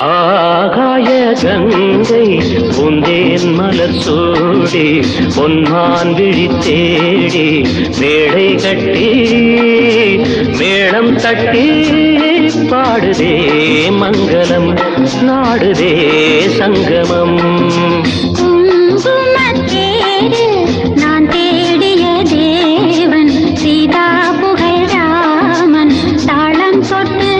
ஆகாய கங்கை உந்தேன் மலர் சூடி பொன்மான் விழி தேடி மேடை கட்டி மேளம் தட்டி பாடுதே மங்களம் நாடுதே சங்கமம். நான் தேடிய தேவன் சொட்டு